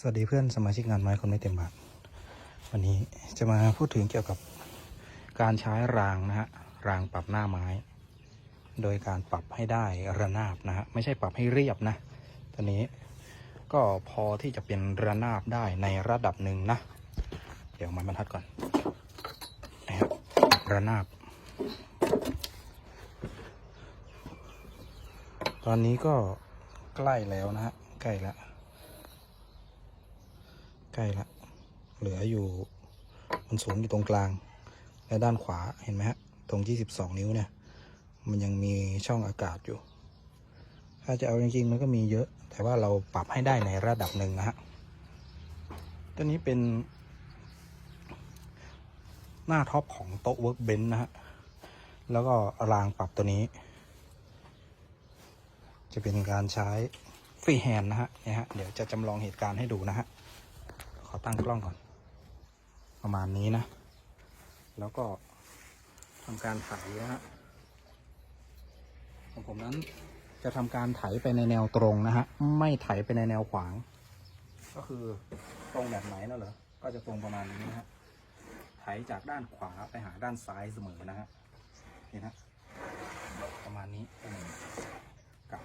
สวัสดีเพื่อนสมาชิกงานไม้คนไม่เต็มบาทวันนี้จะมาพูดถึงเกี่ยวกับการใช้รางนะฮะรางปรับหน้าไม้ โดยการปรับให้ได้ระนาบนะฮะไม่ใช่ปรับให้เรียบนะตอนนี้ก็พอที่จะเป็นระนาบได้ในระดับหนึ่งนะ เดี๋ยวมันบรรทัดก่อนนะครับระนาบ ตอนนี้ก็ใกล้แล้วนะฮะใกล้แล้ว ใกล้ละเหลืออยู่มันสูงอยู่ตรงกลาง และด้านขวาเห็นไหมฮะ ตรง 22 นิ้วเนี่ย มันยังมีช่องอากาศอยู่ ถ้าจะเอาจริงๆ มันก็มีเยอะ แต่ว่าเราปรับให้ได้ในระดับหนึ่งนะฮะตัวนี้เป็น หน้าท็อปของโต๊ะเวิร์กเบนนะฮะ แล้วก็รางปรับตัวนี้ จะเป็นการใช้ฟรีแฮนด์นะฮะเนี่ยฮะ เดี๋ยวจะจำลองเหตุการณ์ให้ดูนะฮะ ขอตั้งกล้องก่อน ประมาณนี้นะ แล้วก็ทำการไถนะฮะของผมนั้นจะทำการไถไปในแนวตรงนะฮะ ไม่ไถไปในแนวขวาง ก็คือตรงแบบไหนนั่นเหรอ ก็จะตรงประมาณนี้นะฮะ ไถจากด้านขวาไปหาด้านซ้ายเสมอนะฮะ นี่นะ ประมาณนี้อืกับ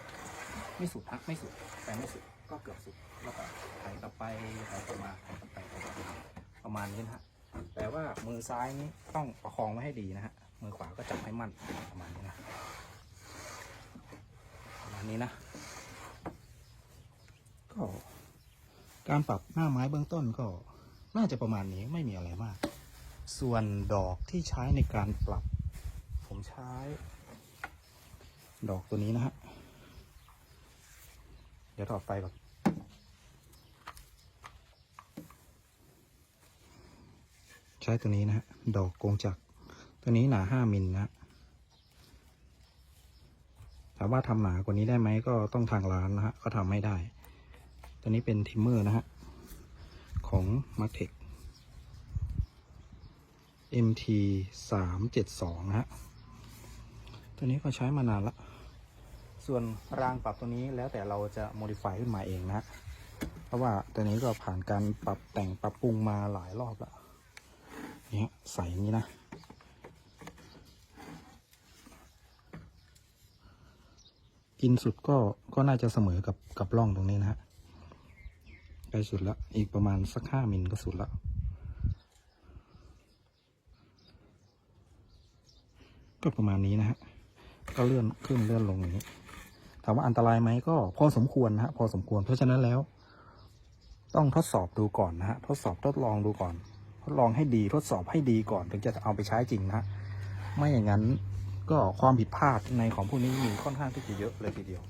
ไม่สุดฮะไม่สุด แต่ไม่สุดก็เกือบสุด แล้วก็ไถกลับไป ประมาณนี้นะฮะแต่ว่ามือซ้ายนี้ต้องประคองไว้ให้ดีนะฮะมือขวาก็จับให้มั่นประมาณนี้นะประมาณนี้นะก็การปรับหน้าไม้เบื้องต้นก็น่าจะประมาณนี้ไม่มีอะไรมาก ส่วนดอกที่ใช้ในการปรับ ผมใช้ ดอกตัวนี้นะฮะ เดี๋ยวถอดไฟก่อน ใช้ตัวนี้นะฮะ ดอกกงจัก ตัวนี้หนาห้ามิลนะ ถามว่าทำหนากว่านี้ได้ไหมก็ต้องทางร้านนะฮะ ก็ทำไม่ได้ ตัวนี้เป็นทิมเมอร์นะฮะ ของ m a r t e c MT สามเจ็ดสองนะฮะ ตัวนี้ก็ใช้มานานละ ส่วนรางปรับตัวนี้แล้วแต่เราจะ modify ขึ้นมาเองนะ เพราะว่าตัวนี้ก็ผ่านการปรับแต่งปรับปรุงมาหลายรอบแล้ว นี่ยใส่อย่างนี้นะกินสุดก็ก็น่าจะเสมอกับกับร่องตรงนี้นะฮะใกล้สุดแล้วอีกประมาณสักห้ามิลก็สุดแล้วก็ประมาณนี้นะฮะ ก็เลื่อนขึ้นเลื่อนลงอย่างนี้ ถามว่าอันตรายไหมก็พอสมควรนะฮะพอสมควร เพราะฉะนั้นแล้ว ต้องทดสอบดูก่อนนะฮะ ทดสอบทดลองดูก่อน ทดลองให้ดีทดสอบให้ดีก่อนถึงจะเอาไปใช้จริงนะไม่อย่างนั้นก็ความผิดพลาดในของพวกนี้มีค่อนข้างที่จะเยอะเลยทีเดียว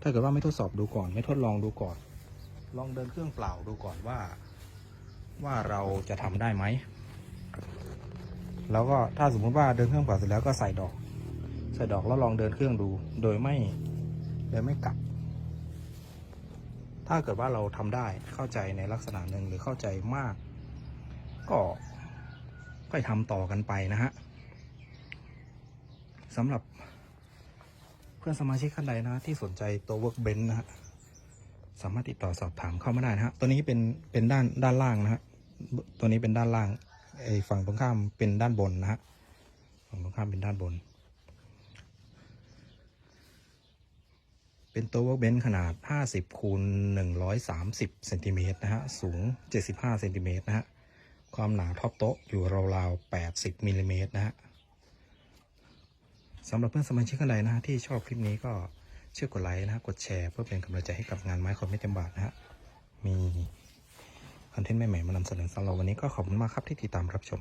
ถ้าเกิดว่าไม่ทดสอบดูก่อน ไม่ทดลองดูก่อน ลองเดินเครื่องเปล่าดูก่อนว่า ว่าเราจะทำได้ไหม แล้วก็ถ้าสมมุติว่าเดินเครื่องเปล่าเสร็จแล้วก็ใส่ดอก ใส่ดอกแล้วลองเดินเครื่องดู โดยไม่โดยไม่กลับ ถ้าเกิดว่าเราทำได้เข้าใจในลักษณะหนึ่งหรือเข้าใจมาก ก็ก็ทำต่อกันไปนะฮะสำหรับเพื่อนสมาชิกท่านใดนะที่สนใจตัว workbench นะฮะสามารถติดต่อสอบถามเข้ามาได้นะฮะตัวนี้เป็นเป็นด้านด้านล่างนะฮะตัวนี้เป็นด้านล่างไอ้ฝั่งตรงข้ามเป็นด้านบนนะฮะฝั่งตรงข้ามเป็นด้านบน เป็นตัว workbench ขนาด 50คูณ130เซนติเมตรนะฮะ สูง 75เซนติเมตรนะฮะ ความหนาท็อปโต๊ะอยู่ราวๆ80มิลลิเมตรนะฮะสำหรับเพื่อนสมาชิกท่านใดนะฮะที่ชอบคลิปนี้ก็ช่วยกดไลค์นะฮะ กดแชร์เพื่อเป็นกำลังใจให้กับงานไม้คอมไม่เต็มบาทนะฮะ มีคอนเทนต์ใหม่ๆมานำเสนอสำหรับวันนี้ก็ขอบคุณมากครับที่ติดตามรับชม